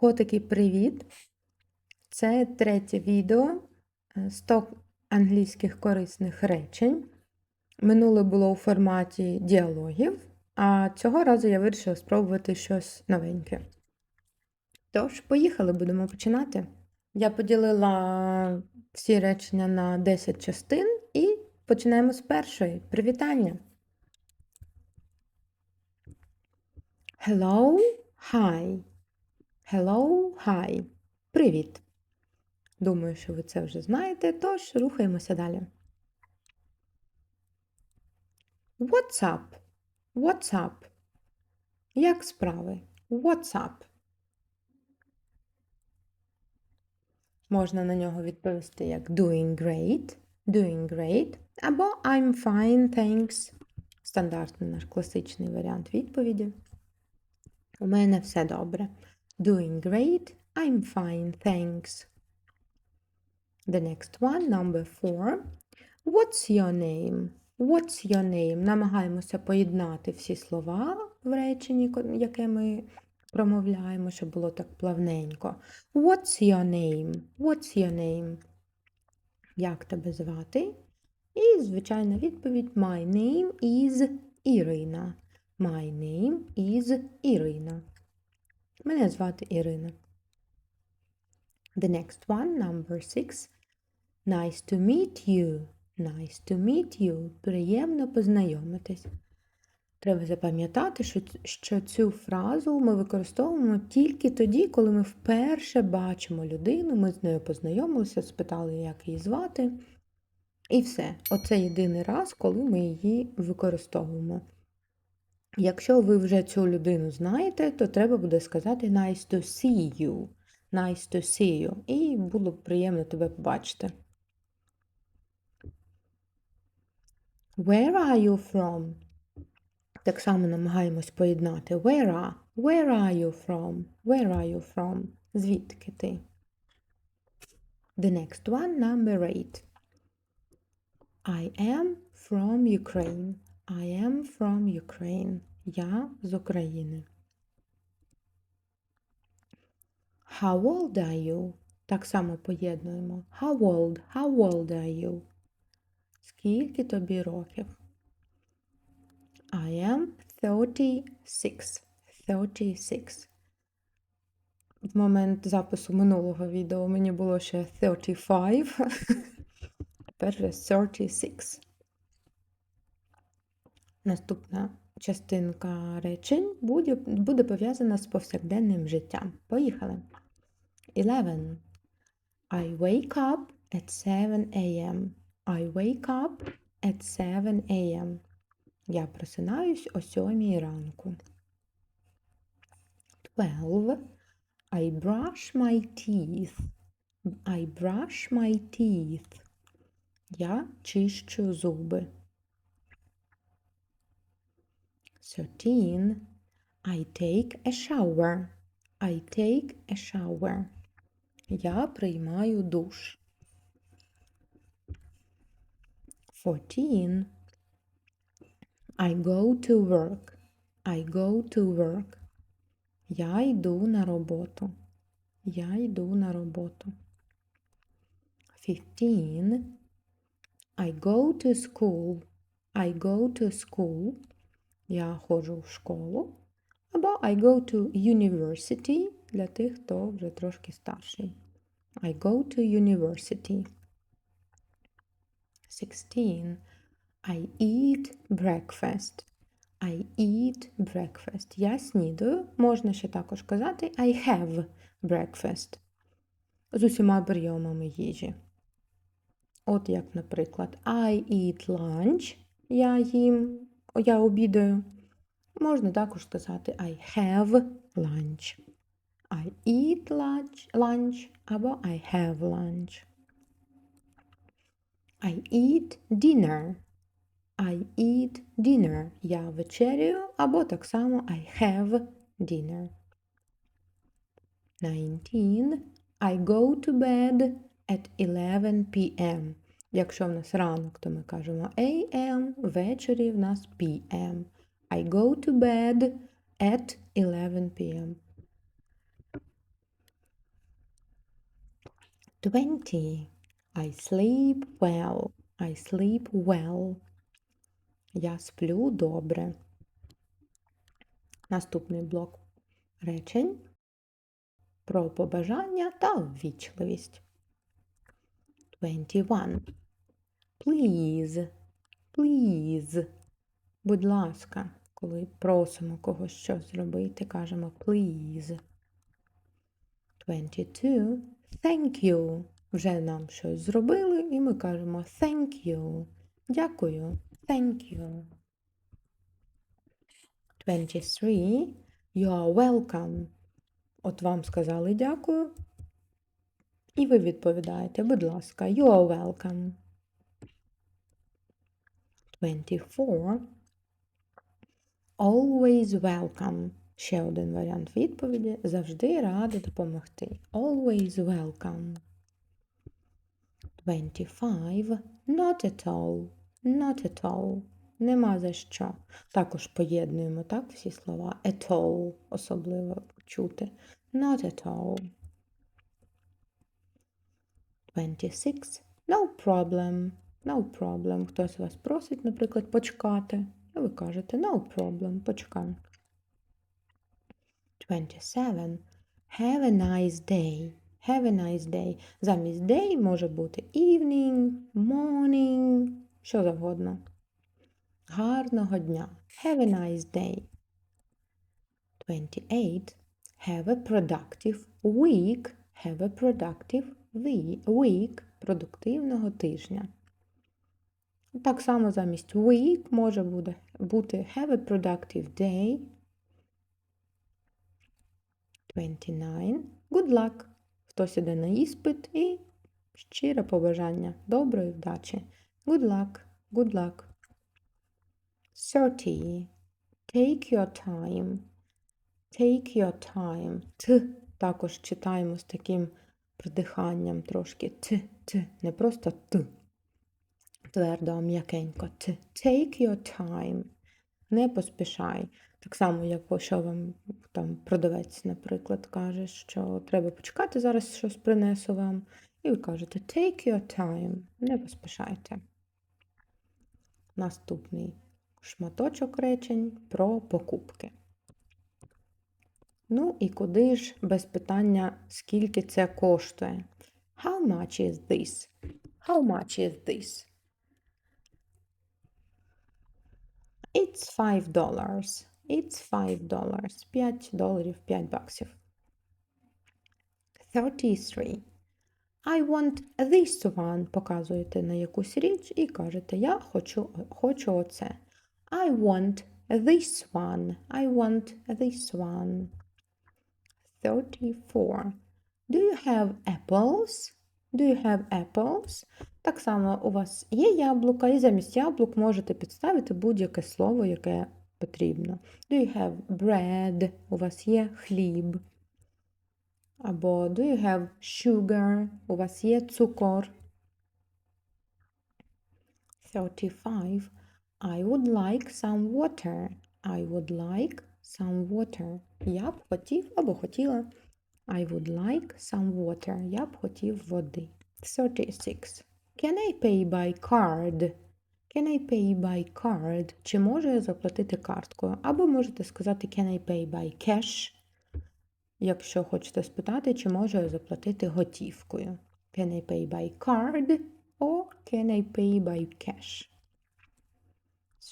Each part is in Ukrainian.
Котики, привіт! Це третє відео е, 100 англійських корисних речень. Минуле було у форматі діалогів, а цього разу я вирішила спробувати щось новеньке. Тож, поїхали, будемо починати. Я поділила всі речення на 10 частин і починаємо з першої. Привітання. Hello, hi. Hello, hi. Привіт. Думаю, що ви це вже знаєте, тож рухаємося далі. What's up? What's up? Як справи? What's up? Можна на нього відповісти як doing great, doing great, або I'm fine, thanks. Стандартний наш класичний варіант відповіді. У мене все добре. Doing great, I'm fine, thanks. The next one, number four. What's your name? What's your name? Намагаємося поєднати всі слова в реченні, яке ми промовляємо, щоб було так плавненько. What's your name? What's your name? Як тебе звати? І звичайна відповідь My name is Ірина. My name is Ірина. Мене звати Ірина. The next one, number six. Nice to meet you. Nice to meet you. Приємно познайомитись. Треба запам'ятати, що, що цю фразу ми використовуємо тільки тоді, коли ми вперше бачимо людину, ми з нею познайомилися, спитали, як її звати. І все. Оце єдиний раз, коли ми її використовуємо. Якщо ви вже цю людину знаєте, то треба буде сказати nice to see you. Nice to see you. І було б приємно тебе побачити. Where are you from? Так само намагаємось поєднати. Where are? Where are you from? Where are you from? Звідки ти? The next one, number eight. I am from Ukraine. I am from Ukraine. Я з України. How old are you? Так само поєднуємо. How old? How old are you? Скільки тобі років? I am 36. 36. В момент запису минулого відео мені було ще 35. Тепер вже 36. Наступна частинка речень буде, буде пов'язана з повсякденним життям. Поїхали. 11. I wake up at 7 a.m. I wake up at 7 a.m. Я просинаюсь о 7 ранку. 12. I brush my teeth. I brush my teeth. Я чищу зуби. 13. I take a shower. I take a shower. Я приймаю душ. 14. I go to work. I go to work. Я йду на роботу. Я йду на роботу. 15. I go to school. I go to school. Я ходжу в школу. Або I go to university для тих, хто вже трошки старший. I go to university. 16. I eat breakfast. I eat breakfast. Я снідаю. Можна ще також казати I have breakfast. З усіма прийомами їжі. От як, наприклад, I eat lunch. Я їм, я обідаю. Можна також сказати I have lunch. I eat lunch, lunch або I have lunch. I eat dinner. I eat dinner. Я вечерю або так само I have dinner. 19. I go to bed at 11 p.m. Якщо в нас ранок, то ми кажемо AM, ввечері в нас PM. I go to bed at 11 p.m. 20. I sleep well. I sleep well. Я сплю добре. Наступний блок речень про побажання та ввічливість. 21. Please. Please. Будь ласка, коли просимо когось щось зробити, кажемо please. 22. Thank you. Вже нам щось зробили, і ми кажемо thank you. Дякую. Thank you. 23. You are welcome. От вам сказали дякую. І ви відповідаєте, будь ласка, you are welcome. 24. Always welcome. Ще один варіант відповіді. Завжди рада допомогти. Always welcome. 25. Not at all. Not at all. Нема за що. Також поєднуємо так всі слова. At all особливо чути. Not at all. 26. No problem. No problem. Хтось вас просить, наприклад, почекати. І ви кажете no problem, почекаємо. 27. Have a nice day. Have a nice day. Замість day може бути evening, morning, що завгодно. Гарного дня. Have a nice day. 28. Have a productive week. Have a productive week. Продуктивного тижня. Так само замість week може буде бути have a productive day. 29. Good luck. Хтось іде на іспит і щире побажання доброї вдачі. Good luck. Good luck. 30. Take your time. Take your time. Т також читаємо з таким придиханням трошки. Т, т, не просто т. Твердо, м'якенько. Take your time. Не поспішай. Так само, як що вам там продавець, наприклад, каже, що треба почекати, зараз щось принесу вам. І ви кажете take your time. Не поспішайте. Наступний шматочок речень про покупки. Ну і куди ж без питання, скільки це коштує? How much is this? How much is this? It's five dollars. It's five dollars. 5 доларів, 5 баксів. 33. I want this one. Показуєте на якусь річ і кажете, я хочу, хочу оце. I want this one. I want this one. 34. Do you have apples? Do you have apples? Так само у вас є яблука, і замість яблук можете підставити будь-яке слово, яке потрібно. Do you have bread? У вас є хліб. Або do you have sugar? У вас є цукор. 35. I would like some water. I would like some water. Я б хотів або хотіла. I would like some water. Я б хотів води. 36. Can I pay by card? Can I pay by card? Чи можу я заплатити карткою? Або можете сказати Can I pay by cash? Якщо хочете спитати, чи можу я заплатити готівкою. Can I pay by card? Or can I pay by cash?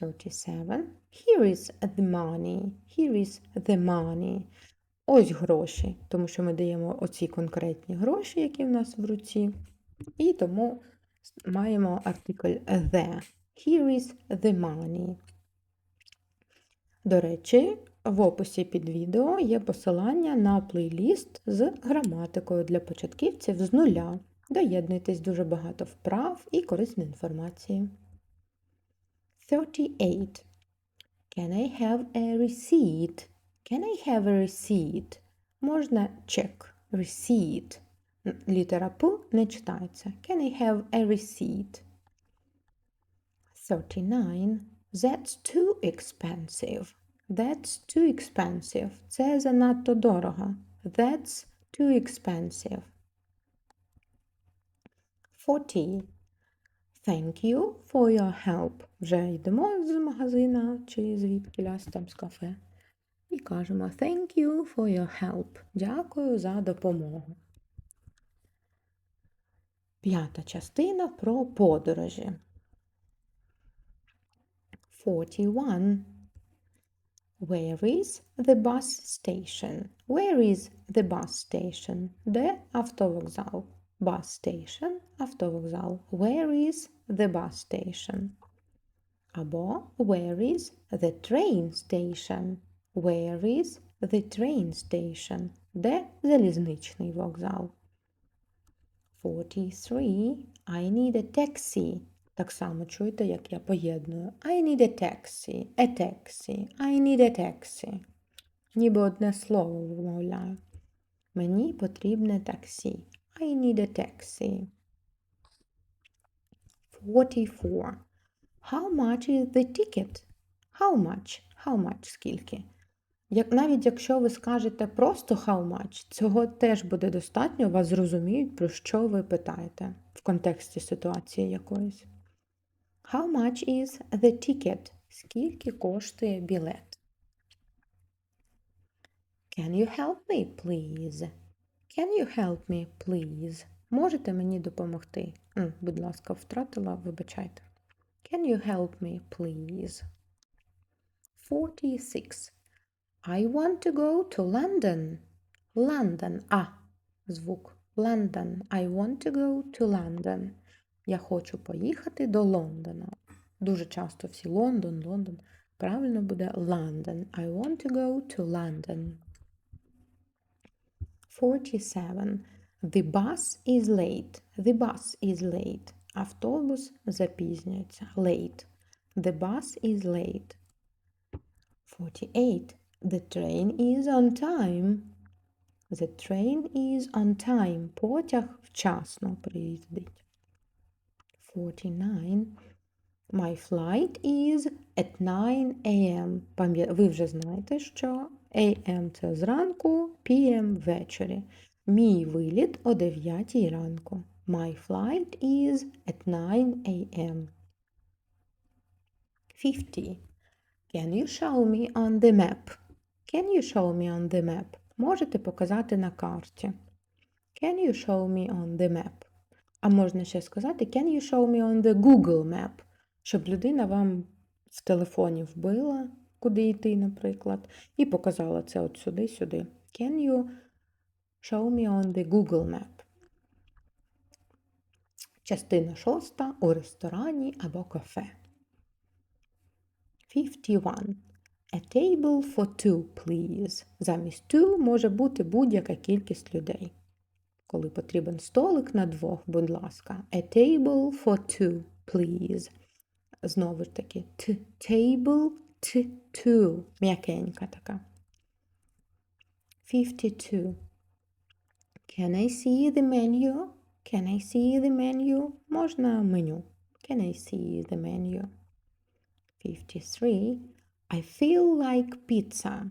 37. Here is the money. Here is the money. Ось гроші, тому що ми даємо оці конкретні гроші, які в нас в руці. І тому маємо артикль the. Here is the money. До речі, в описі під відео є посилання на плейліст з граматикою для початківців з нуля. Доєднуйтесь дуже багато вправ і корисної інформації. 38. Can I have a receipt? Can I have a receipt? Можна check. Receipt. Літера П не читається. Can I have a receipt? 39. That's too expensive. That's too expensive. Це занадто дорого. That's too expensive. 40. Thank you for your help. Вже йдемо з магазина чи звідкілясь там з кафе. Кажемо Thank you for your help. Дякую за допомогу. П'ята частина про подорожі. 41. Where is the bus station? Where is the bus station? Де автовокзал? Bus station – автовокзал. Where is the bus station? Або Where is the train station? Where is the train station? Де залізничний вокзал? 43. I need a taxi. Так само чуєте, як я поєдную. I need a taxi. A taxi. I need a taxi. Ніби одне слово вимовляю. Мені потрібне таксі. I need a taxi. 44. How much is the ticket? How much? How much? Скільки? Як, навіть якщо ви скажете просто how much, цього теж буде достатньо, вас зрозуміють, про що ви питаєте в контексті ситуації якоїсь. How much is the ticket? Скільки коштує білет? Can you help me, please? Can you help me, please? Можете мені допомогти? Будь ласка, втратила, вибачайте. Can you help me, please? 46. I want to go to London. London. А. Звук. London. I want to go to London. Я хочу поїхати до Лондона. Дуже часто всі Лондон, Лондон. Правильно буде London. I want to go to London. 47. The bus is late. The bus is late. Автобус запізнюється. Late. The bus is late. 48. The train is on time. The train is on time. Потяг вчасно приїздить. 49. My flight is at 9 a.m. Ви вже знаєте, що AM – це зранку, PM – ввечері. Мій виліт о 9 ранку. My flight is at 9 a.m. 50. Can you show me on the map? Can you show me on the map? Можете показати на карті. Can you show me on the map? А можна ще сказати Can you show me on the Google map? Щоб людина вам в телефоні вбила, куди йти, наприклад, і показала це от сюди, сюди. Can you show me on the Google map? Частина шоста у ресторані або кафе. 51. A table for two, please. Замість two може бути будь-яка кількість людей. Коли потрібен столик на двох, будь ласка. A table for two, please. Знову ж таки, t table t two. М'якенька така. 52. Can I see the menu? Can I see the menu? Можна меню. Can I see the menu? 53. I feel like pizza.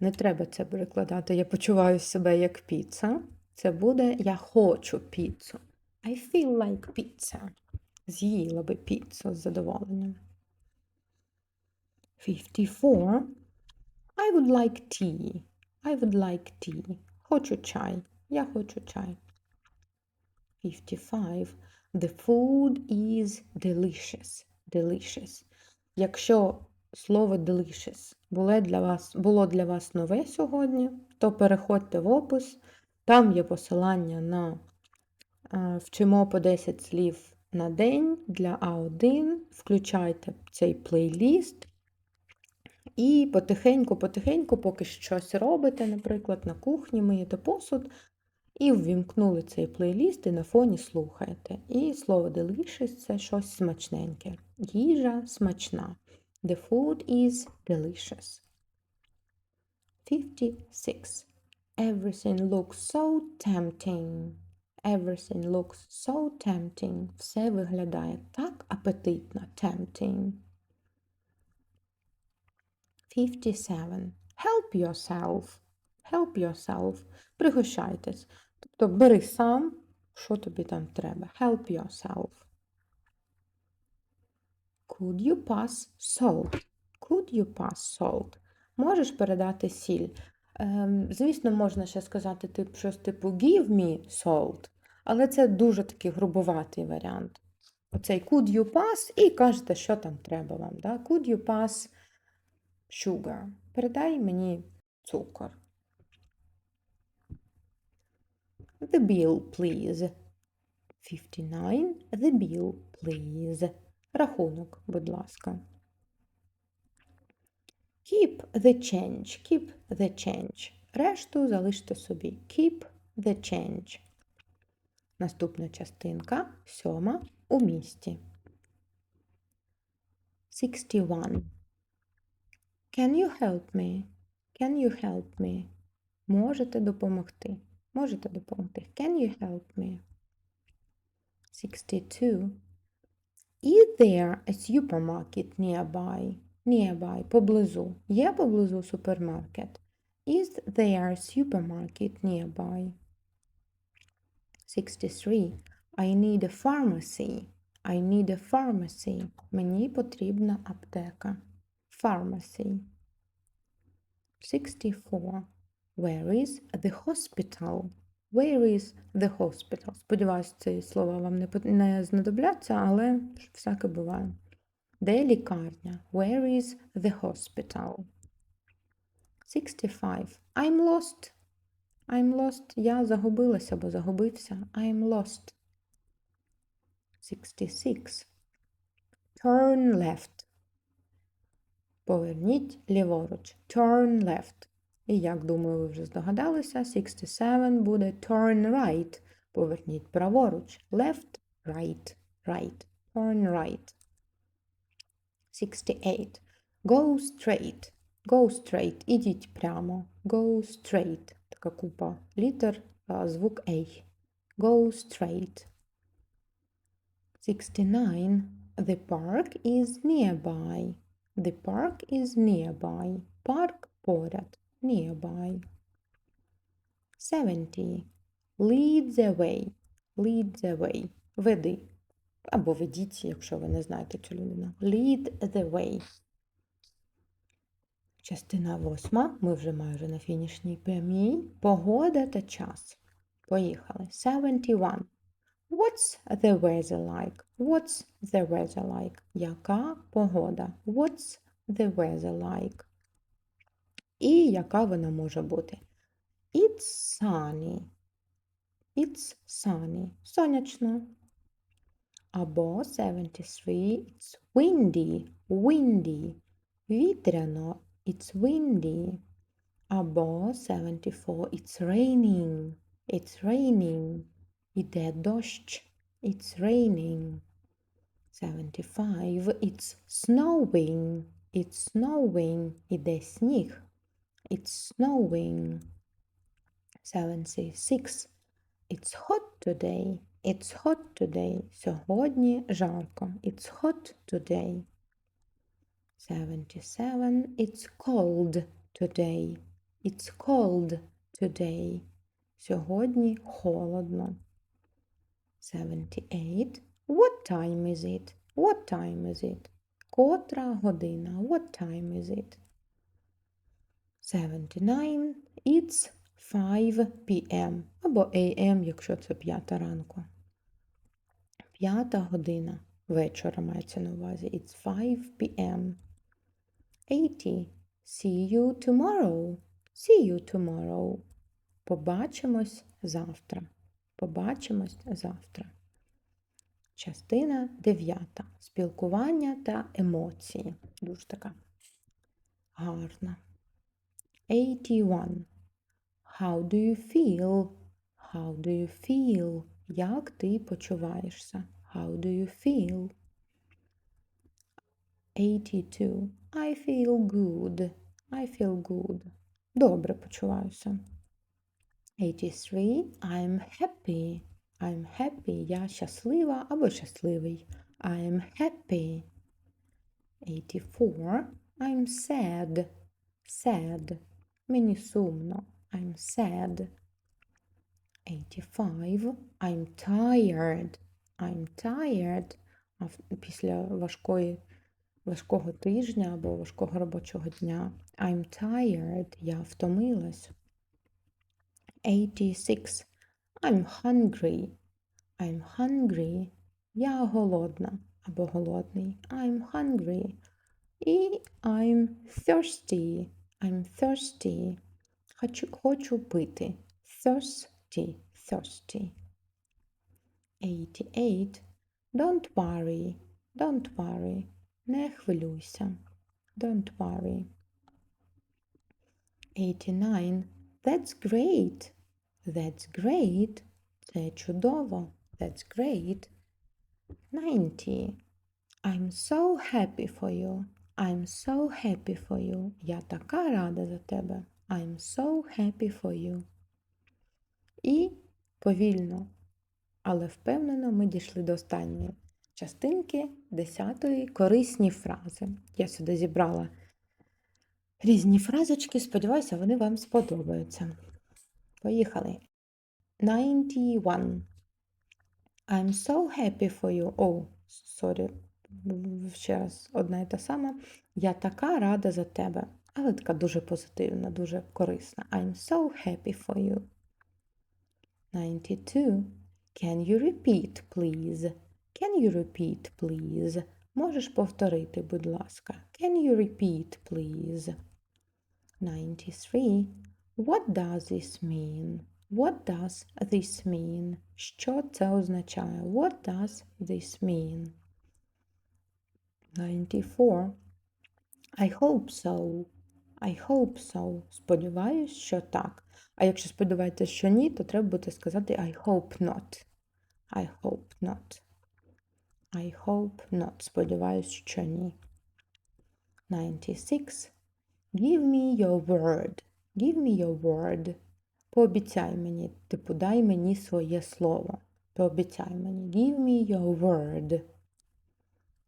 Не треба це перекладати. Я почуваю себе як піца. Це буде я хочу піцу. I feel like pizza. З'їла би піцу з задоволенням. 54. I would like tea. I would like tea. Хочу чай. Я хочу чай. 55. The food is delicious. Delicious. Якщо слово delicious було для вас, було для вас нове сьогодні, то переходьте в опис. Там є посилання на е, вчимо по 10 слів на день для А1. Включайте цей плейліст. І потихеньку-потихеньку, поки щось робите, наприклад, на кухні миєте посуд, і ввімкнули цей плейліст і на фоні слухаєте. І слово delicious – це щось смачненьке. Їжа смачна. The food is delicious. 56. Everything looks so tempting. Everything looks so tempting. Все виглядає так апетитно. Tempting. 57. Help yourself. Help yourself. Пригощайтесь. Тобто бери сам що тобі там треба. Help yourself. Could you pass salt? Could you pass salt? Можеш передати сіль. Ем, звісно, можна ще сказати тип, щось типу give me salt, але це дуже такий грубоватий варіант. Оцей could you pass і кажете, що там треба вам. Да? Could you pass sugar? Передай мені цукор. The bill, please. 59. The bill, please. Рахунок, будь ласка. Keep the change. Keep the change. Решту залиште собі. Keep the change. Наступна частинка. Сьома. У місті. 61. Can you help me? Can you help me? Можете допомогти. Можете допомогти. Can you help me? 62. Is there a supermarket nearby? Nearby. Поблизу. Є поблизу супермаркет? Is there a supermarket nearby? 63. I need a pharmacy. I need a pharmacy. Мені потрібна аптека. Pharmacy. 64. Where is the hospital? Where is the hospital? Сподіваюсь, ці слова вам не, не знадобляться, але всяке буває. Де лікарня? Where is the hospital? 65. I'm lost. I'm lost. Я загубилася або загубився. I'm lost. 66. Turn left. Поверніть ліворуч. Turn left. І як думаю, ви вже здогадалися, 67 буде turn right. Поверніть праворуч. Left, right, right. Turn right. 68. Go straight. Go straight. Ідіть прямо. Go straight. Така купа літер, звук A. Go straight. 69. The park is nearby. The park is nearby. Парк поряд. Nearby. 70. Lead the way. Lead the way. Веди. Або ведіть, якщо ви не знаєте цю людину. Lead the way. Частина восьма. Ми вже майже на фінішній прямій. Погода та час. Поїхали. 71. What's the weather like? What's the weather like? Яка погода? What's the weather like? І яка вона може бути? It's sunny. It's sunny. Сонячно. Або 73. It's windy. Windy. Вітряно. It's windy. Або 74. It's raining. It's raining. Іде дощ. It's raining. 75. It's snowing. It's snowing. Іде сніг. It's snowing. 76. It's hot today. It's hot today. Сьогодні жарко. It's hot today. 77. It's cold today. It's cold today. Сьогодні холодно. 78. What time is it? What time is it? Котра година? What time is it? 79. It's 5 p.m. або AM, якщо це п'ята ранку. П'ята година вечора мається на увазі. It's 5 p.m. 80. See you tomorrow. See you tomorrow. Побачимось завтра. Побачимось завтра. Частина 9. Спілкування та емоції. Дуже така гарна. 81. How do you feel? How do you feel? Як ти почуваєшся? How do you feel? 82. I feel good. I feel good. Добре почуваюся. 83. I'm happy. I'm happy. Я щаслива або щасливий. I'm happy. 84. I'm sad. Sad. Мені сумно. I'm sad. 85. I'm tired. I'm tired. А після важкої, важкого тижня або важкого робочого дня. I'm tired. Я втомилась. 86. I'm hungry. I'm hungry. Я голодна або голодний. I'm hungry. І I'm thirsty. I'm thirsty. Хочу, хочу пити. Thirsty. Thirsty. 88. Don't worry. Don't worry. Не хвилюйся. Don't worry. 89. That's great. That's great. Це чудово. That's great. 90. I'm so happy for you. I'm so happy for you. Я така рада за тебе. I'm so happy for you. І повільно, але впевнено ми дійшли до останньої частинки десятої корисні фрази. Я сюди зібрала різні фразочки. Сподіваюся, вони вам сподобаються. Поїхали. 91. I'm so happy for you. О, сорі. Ще раз одна і та сама. Я така рада за тебе. Але така дуже позитивна, дуже корисна. I'm so happy for you. 92. Can you repeat, please? Can you repeat, please? Можеш повторити, будь ласка. Can you repeat, please? 93. What does this mean? What does this mean? Що це означає? What does this mean? 94. I hope so. I hope so. Сподіваюсь, що так. А якщо сподіваєтесь, що ні, то треба буде сказати I hope not. I hope not. I hope not. Сподіваюсь, що ні. 96. Give me your word. Give me your word. Пообіцяй мені, типу, дай мені своє слово. Пообіцяй мені. Give me your word.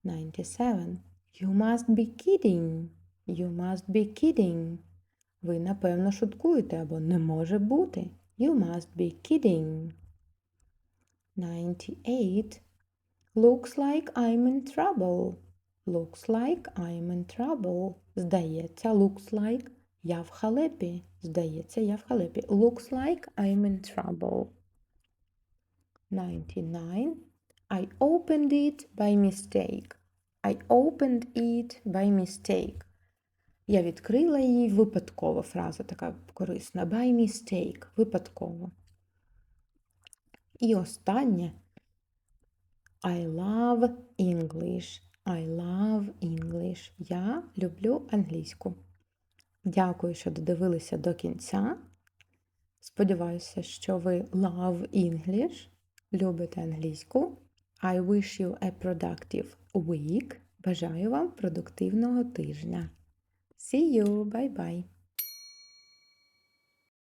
97. You must be kidding. You must be kidding. Ви, напевно, шуткуєте або не може бути. You must be kidding. 98. Looks like I'm in trouble. Looks like I'm in trouble. Здається, looks like я в халепі. Здається, я в халепі. Looks like I'm in trouble. 99. I opened it by mistake. I opened it by mistake. Я відкрила її випадково. Фраза така корисна. By mistake. Випадково. І останнє. I love English. I love English. Я люблю англійську. Дякую, що додивилися до кінця. Сподіваюся, що ви love English, любите англійську. I wish you a productive week. Бажаю вам продуктивного тижня. See you. Bye-bye.